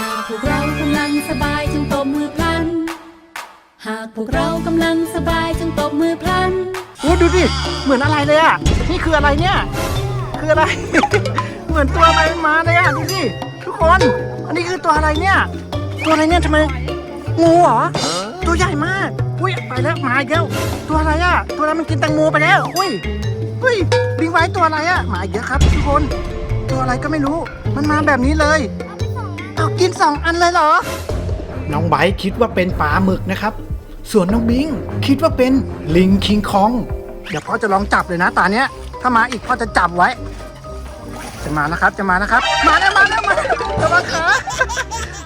หากพวกเรากำลังสบายจงตบมือพลัน หากพวกเรากำลังสบายจงตบมือพลัน โอ้ดูดิ เหมือนอะไรเลยอะ นี่คืออะไรเนี่ย คืออะไร เหมือนตัวอะไรมาเลยอะดูดิทุกคน อันนี้คือตัวอะไรเนี่ย ตัวอะไรเนี่ยทำไม งูเหรอ ตัวใหญ่มาก อุ้ยไปแล้วมาอีกแล้วตัวอะไรอะ ตัวนั้นมันกินแตงโมไปแล้ว อุ้ย อุ้ยลิงไว้ตัวอะไรอะ มาอีกเยอะครับ ทุกคน ตัวอะไรก็ไม่รู้ มันมาแบบนี้เลย กินสองอันเลยเหรอ น้องไบร์ทคิดว่าเป็นปลาหมึกนะครับ ส่วนน้องบิงคิดว่าเป็นลิงคิงคอง เดี๋ยวพ่อจะลองจับเลยนะตาเนี้ย ถ้ามาอีกพ่อจะจับไว้ จะมานะครับ จะมานะครับ มาแล้วมาแล้วมาแล้วระวังขา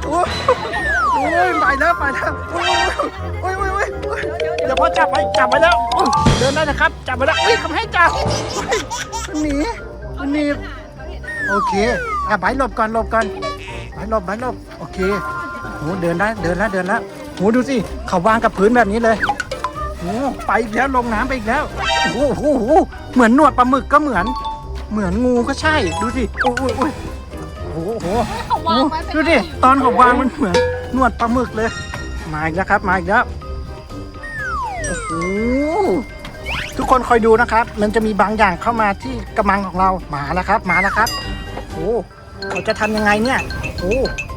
โอ้ยโอ้ยไปแล้วไปแล้วโอ้ยโอ้ยโอ้ยโอ้ยโอ้ยเดี๋ยวพ่อจับไว้จับไว้แล้วโอ้ยเดินได้นะครับ จับไว้แล้วเฮ้ยทำให้จับเฮ้ยมันหนีมันหนีบโอเคอะไปหลบก่อนหลบก่อนไป หลบไปหลบโอเคโหเดินได้เดินแล้วเดินแล้วโหดูสิเขาวางกับพื้นแบบนี้เลยโหไปอีกแล้วลงน้ำไปอีกแล้วโอ้โหเหมือนหนวดปลาหมึกก็เหมือน เหมือนงูก็ใช่ดูสิโอ้ยโอ้ยโอ้ยโอ้โหโอ้โหดูดิตอนเขาวางมันเหมือนหนวดปลาหมึกเลยมาอีกแล้วครับมาอีกแล้วโอ้โหทุกคนคอยดูนะครับ มันจะมีบางอย่างเข้ามาที่กระมังของเรามาแล้วครับ มาแล้วครับโอ้ เขาจะทำยังไงเนี่ยโอ้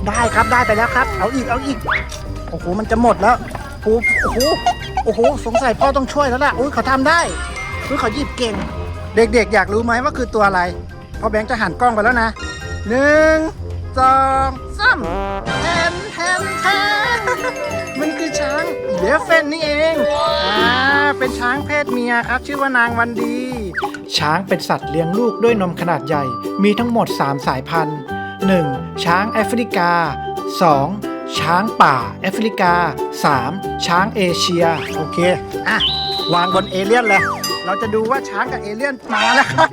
ได้ครับได้ไปแล้วครับ เอาอีกเอาอีกโอ้โหมันจะหมดแล้วโอ้โอ้โหโอ้โหสงสัยพ่อต้องช่วยแล้วล่ะอุ้ยเขาทำได้อุ้ยเขาหยิบเก่ง เด็กๆ อยากรู้ไหมว่าคือตัวอะไรพ่อแบงค์จะหันกล้องไปแล้วนะหนึ่งสองสามแทนแทนแทนมันคือช้างเลฟเฟนนี่เองอ่าเป็นช้างเพศเมียครับ ชื่อว่านางวันดี ช้างเป็นสัตว์เลี้ยงลูกด้วยนมขนาดใหญ่ มีทั้งหมด 3 สายพันธุ์ 1. ช้างแอฟริกา 2. ช้างป่าแอฟริกา 3. ช้างเอเชีย โอเค อะ วางบนเอเลี่ยนเลยเราจะดูว่าช้างกับเอเลี่ยนมาแล้วครับ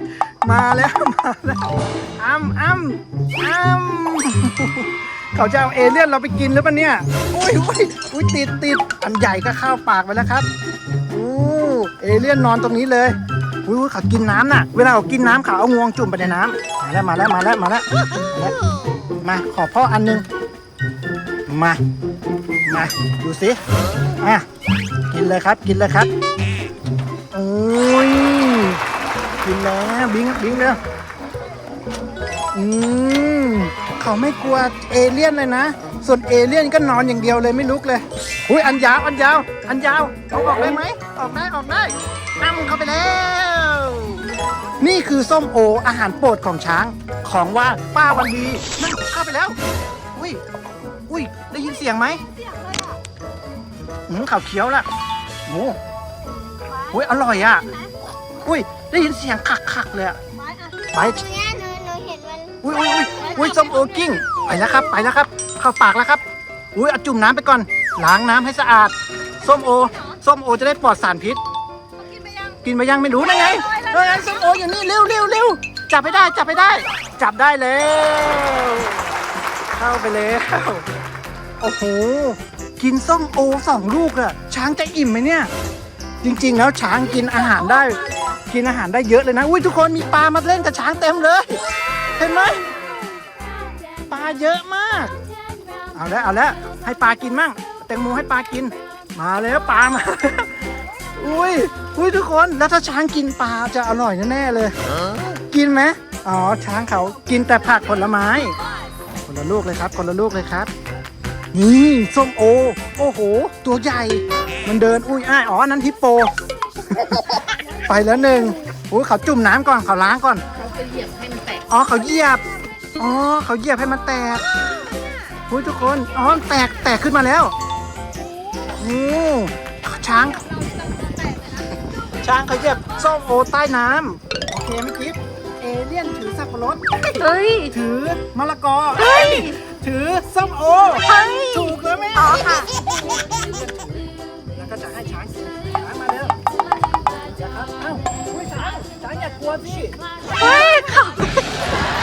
มาแล้ว มาแล้วอ้ำอ้ำอ้ำเขาจะเอาเอเลี่ยนเราไปกินหรือเปล่าเนี่ยอุ้ยอุ้ยอุ้ยติดติดอันใหญ่ก็เข้าปากไปแล้วครับอู้เอเลี่ยนนอนตรงนี้เลย อุ้ยเขากินน้ำน่ะ เวลาเขากินน้ำเขาเอางวงจุ่มไปในน้ำมาแล้วมาแล้วมาแล้วมาแล้วมาขอพ่ออันหนึงมา มาดูสิอะกินเลยครับกินเลยครับโอ้ยกินแล้วบิงบิงเร็วอืมเขาไม่กลัวเอเลี่ยนเลยนะ ส่วนเอเลี่ยนก็นอนอย่างเดียวเลยไม่ลุกเลยอุ้ยอันยาวอันยาว อันยาวเอาออกได้ไหมออกได้ออกได้นั่งเข้าไปแล้ว นี่คือส้มโออาหารโปรดของช้าง ของว่าป้าวันดีนั่งเข้าไปแล้ว อุ้ย อุ้ย ได้ยินเสียงไหมอืมเขาเคี้ยวละโอ้อุ้ยอร่อยอะ อุ้ย ได้ยินเสียงคักคักๆเลยอะไปเนี่ยหนูหนูเห็นมันอุ้ยอุ้ยอุ้ยอุ้ยส้มโอกิ้ง ไปแล้วครับ ไปแล้วครับ เข้าปากแล้วครับ อุ้ยเอาจุ่มน้ำไปก่อน ล้างน้ำให้สะอาด ส้มโอ ส้มโอจะได้ปลอดสารพิษ กินไปยังไม่รู้นะไง เฮ้ยส้มโออยู่นี่เร็วเร็วเร็วจับไปได้จับไปได้ จับได้แล้วเข้าไปแล้วโอ้โหกินส้มโอสองลูกอะช้างจะอิ่มไหมเนี่ย จริงๆแล้วช้างกินอาหารได้ กินอาหารได้เยอะเลยนะอุ้ยทุกคนมีปลามาเล่นกับช้างเต็มเลย เห็นไหมปลาเยอะมาก เอาแล้วเอาแล้วให้ปลากินมั่งแตงโมให้ปลากิน มาแล้วปลามา อุ้ยอุ้ยทุกคนแล้วถ้าช้างกินปลาจะอร่อยแน่ๆเลย กินไหมอ๋อช้างเขากินแต่ผักผลไม้ คนละลูกเลยครับ คนละลูกเลยครับนี่ส้มโอ โอ้โห ตัวใหญ่ มันเดินอุ้ยอ้ายอ๋ออันนั้นฮิปโป ไปแล้วหนึ่งอุ้ยเขาจุ่มน้ำก่อนเขาล้างก่อน เขาจะเหยียบให้มันแตกอ๋อเขาเหยียบ อ๋อเขาเหยียบให้มันแตกอุ้ยทุกคน อ๋อแตกแตกขึ้นมาแล้วโอ้ช้าง ช้างเขาเหยียบส้มโอใต้น้ำโอเคเมื่อกี้เอเลี่ยนถือสับปะรดเฮ้ย ถือมะละกอเฮ้ย ถือส้มโอเฮ้ย ถูกเลยไหมอ๋อค่ะ แล้วก็จะให้ช้างกินช้างมาเร็วอย่าครับเอ้าอุ้ยช้างช้างอย่ากลัวสิเฮ้ยเขา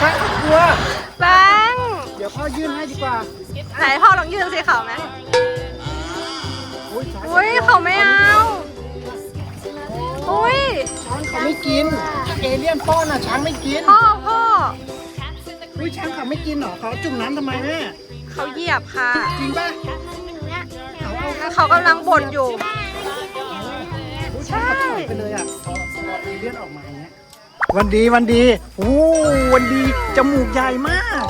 ช้างกลัว แบงค์เดี๋ยวพ่อยื่นให้ดีกว่าไหนพ่อลองยื่นสิเขาไหมอุ้ยช้างอุ้ยเขาไม่เอา อุ้ยช้างเขาไม่กินถ้าเอเลี่ยนป้อนน่ะช้างไม่กินพ่อพ่ออุ้ยช้างเขาไม่กินเหรอเขาจุ่มน้ำทำไมแม่เขาเหยียบค่ะ จริงป่ะเขากำลังบ่นอยู่ ใช่ไปเลยอะพอพอเอเลี่ยนออกมาอย่างเงี้ยวันดีวันดีโอ้วันดีจมูกใหญ่มาก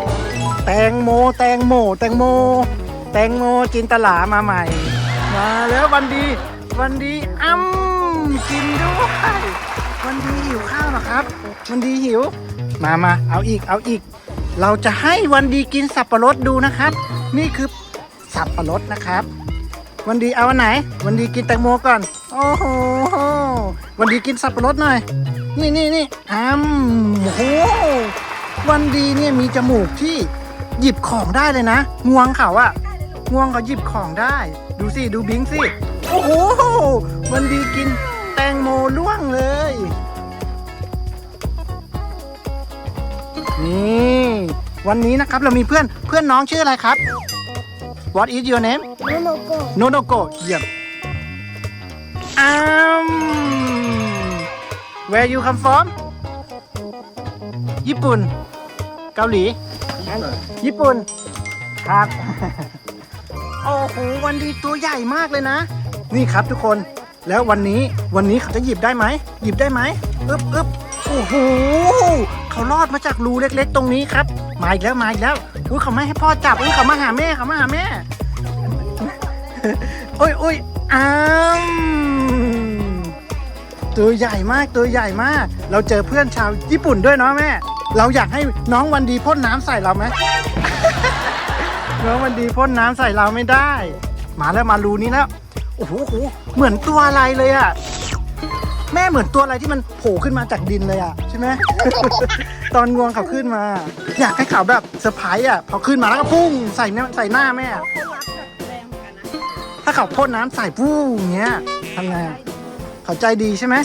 แตงโม แตงโม แตงโม แตงโมจินตลามาใหม่ มาแล้ววันดี วันดีอ้ำ กินด้วยวันดีหิวข้าวเหรอครับ วันดีหิว มามาเอาอีกเอาอีก เราจะให้วันดีกินสับปะรดดูนะครับ นี่คือสับปะรดนะครับ วันดีเอาอันไหน วันดีกินแตงโมก่อน โอ้โหวันดีกินสับปะรดหน่อย นี่นี่นี่อ้ำโอ้โหวันดีเนี่ยมีจมูกที่หยิบของได้เลยนะงวงเขาอะงวงเขาหยิบของได้ ดูสิดูบิงสิโอ้โหวันดีกิน แตงโมล่วงเลย นี่วันนี้นะครับเรามีเพื่อนเพื่อนน้องชื่ออะไรครับ What is your name โนโกโนโนโกเยี่ยมอ้าม Where you come from ญี่ปุ่น เกาหลี ญี่ปุ่น ครับ โอ้โห วันดีตัวใหญ่มากเลยนะ นี่ครับทุกคน แล้ววันนี้วันนี้เขาจะหยิบได้ไหมหยิบได้ไหมอึ๊บอึ๊บโอ้โหเขารอดมาจากรูเล็ก ๆ ตรงนี้ครับ มาอีกแล้วมาอีกแล้วอุ้ยเขาไม่ให้พ่อจับอุ้ยเขามาหาแม่เขามาหาแม่โอ้ยโอ้ยอ้ามตัวใหญ่มากตัวใหญ่มาก เราเจอเพื่อนชาวญี่ปุ่นด้วยเนาะแม่ เราอยากให้น้องวันดีพ่นน้ำใส่เราไหมน้องวันดีพ่นน้ำใส่เราไม่ได้ มาแล้วมารูนี้แล้ว โอ้โหโอ้โหเหมือนตัวอะไรเลยอะแม่เหมือนตัวอะไรที่มันโผล่ขึ้นมาจากดินเลยอะใช่ไหม ตอนงวงเขาขึ้นมา อยากให้เขาแบบเซอร์ไพรส์อะพอขึ้นมาแล้วก็พุ่งใส่หน้าใส่หน้าแม่อะถ้าเขาพ่นน้ำใส่ปู้อย่างเงี้ยทำไงอะเขาใจดีใช่ไหม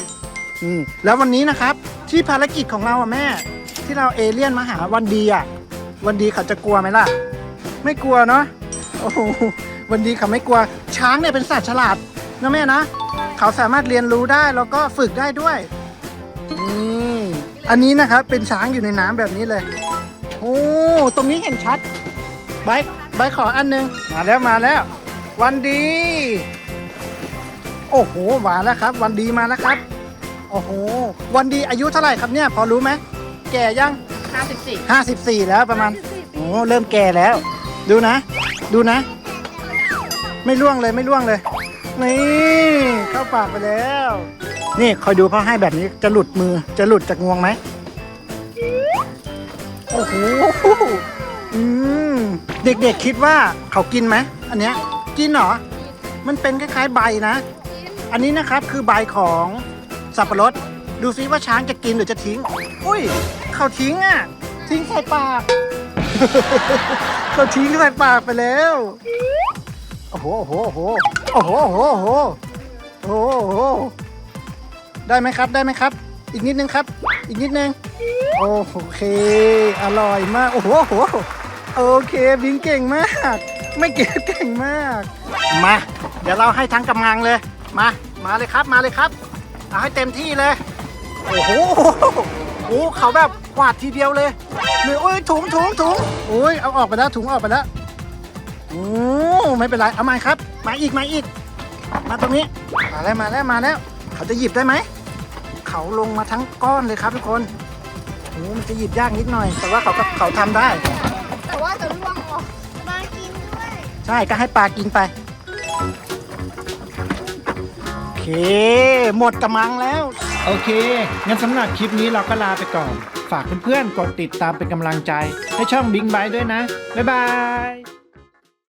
อืมแล้ววันนี้นะครับ ที่ภารกิจของเราอะแม่ ที่เราเอเลี่ยนมาหาวันดีอะวันดีเขาจะกลัวไหมล่ะ ไม่กลัวเนาะโอ้โห วันดีเขาไม่กลัวช้างเนี่ยเป็นสัตว์ฉลาดนะแม่นะเขาสามารถเรียนรู้ได้แล้วก็ฝึกได้ด้วยนี่อันนี้นะครับเป็นช้างอยู่ในน้ำแบบนี้เลยโอ้ตรงนี้เห็นชัดใบค์ใบค์ขออันหนึงมาแล้วมาแล้ว วันดี โอ้โหมาแล้วครับ วันดีมาแล้วครับโอ้โห วันดีอายุเท่าไหร่ครับเนี่ย พอรู้ไหม แก่ยัง 54ห้าสิบสี่แล้วประมาณ โอ้เริ่มแก่แล้ว ดูนะ ดูนะ ไม่ล่วงเลยไม่ล่วงเลย นี่เข้าปากไปแล้ว นี่คอยดูพ่อให้แบบนี้จะหลุดมือจะหลุดจากงวงไหมโอ้โหอืมเด็กๆคิดว่าเขากินไหมอันเนี้ยกินเหรอ มันเป็นคล้ายๆใบนะ อันนี้นะครับคือใบของสับปะรด ดูซิว่าช้างจะกินหรือจะทิ้ง อุ้ย เขาทิ้งอะ ทิ้งใส่ปาก เขาทิ้งใส่ปากไปแล้ว โอ้โหโอ้โหโอ้โหโอ้โหโอ้โหโอ้โหได้ไหมครับได้ไหมครับ อีกนิดนึงครับ อีกนิดนึงโอเค อร่อยมาก โอ้โหโอ้โหโอเคบิงเก่งมาก ไม่เก่งเก่งมาก มา เดี๋ยวเราให้ทั้งกำลังเลย มา มาเลยครับมาเลยครับเอาให้เต็มที่เลย โอ้โหโอ้โหเขาแบบกวาดทีเดียวเลยเลยโอ้ยถุงถุงถุงโอ้ยเอาออกไปแล้วถุงออกไปแล้ว โอ้ไม่เป็นไร เอามาครับ มาอีก มาอีก มาตรงนี้ มาแล้ว มาแล้ว มาแล้ว เขาจะหยิบได้ไหม เขาลงมาทั้งก้อนเลยครับทุกคนโอ้มันจะหยิบยากนิดหน่อย แต่ว่าเขาก็เขาทำได้ แต่ว่าจะร่วงออกมากินด้วยใช่ ก็ให้ปลากินไป โอเค หมดกระมังแล้ว โอเค งั้นสำหรับคลิปนี้เราก็ลาไปก่อน ฝากเพื่อนๆ กดติดตามเป็นกำลังใจ ให้ช่องบิงบายด้วยนะ บ๊ายบาย